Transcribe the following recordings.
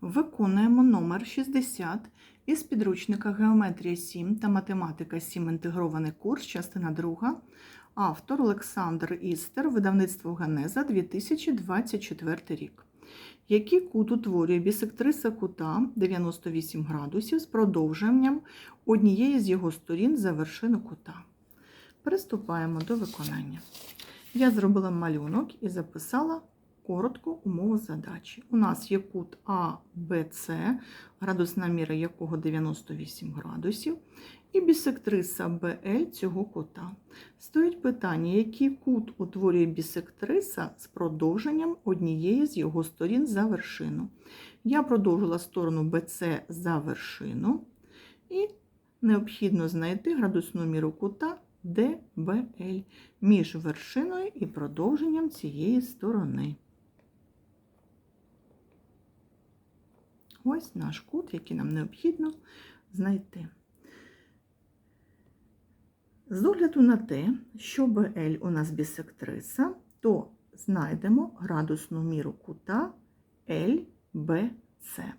Виконуємо номер 60 із підручника Геометрія 7 та Математика 7 інтегрований курс, частина 2. Автор Олександр Істер, видавництво Генеза 2024 рік. Який кут утворює бісектриса кута 98 градусів з продовженням однієї з його сторін за вершину кута. Приступаємо до виконання. Я зробила малюнок і записала коротко умову задачі. У нас є кут АБЦ, градусна міра якого 98 градусів, і бісектриса БЛ цього кута. Стоїть питання, який кут утворює бісектриса з продовженням однієї з його сторін за вершину. Я продовжила сторону BC за вершину, і необхідно знайти градусну міру кута DBL між вершиною і продовженням цієї сторони. Ось наш кут, який нам необхідно знайти. З огляду на те, що BL у нас бісектриса, то знайдемо градусну міру кута LBC.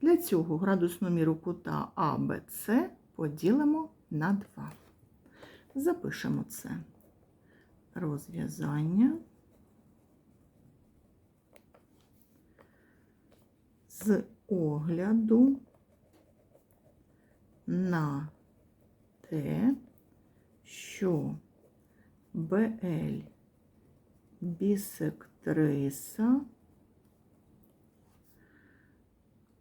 Для цього градусну міру кута ABC поділимо на 2. Запишемо це розв'язання з огляду на те, що БЛ бісектриса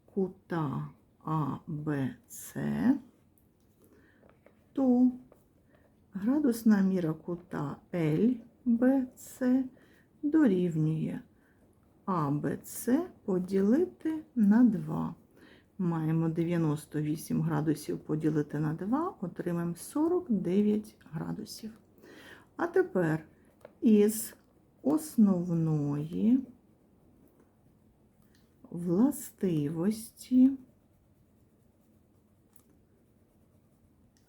кута АБЦ, то градусна міра кута LBC дорівнює АБЦ поділити на 2. Маємо 98 градусів поділити на 2, отримаємо 49 градусів. А тепер із основної властивості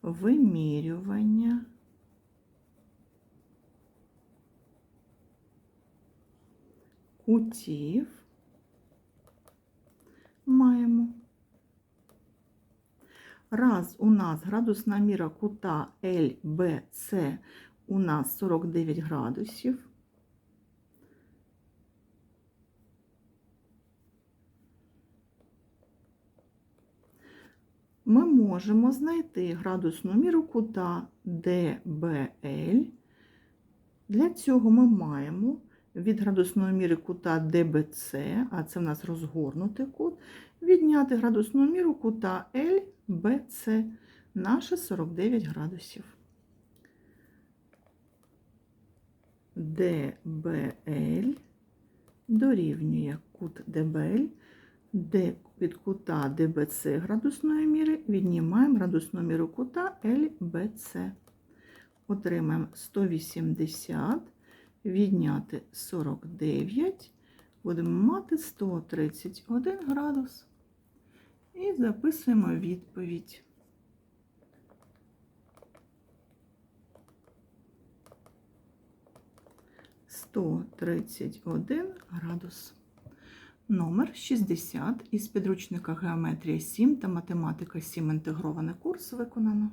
вимірювання кутів маємо. Раз у нас градусна міра кута LBC у нас 49 градусів. Ми можемо знайти градусну міру кута DBL. Для цього ми маємо від градусної міри кута DBC, а це в нас розгорнутий кут, відняти градусну міру кута LBC, наше 49 градусів. DBL дорівнює кут DBL, де від кута DBC градусної міри віднімаємо градусну міру кута LBC. Отримаємо 180 відняти 49, будемо мати 131 градус. І записуємо відповідь. Сто тридцять один градус. Номер 60 із підручника Геометрія 7 та Математика 7 інтегрований курс виконано.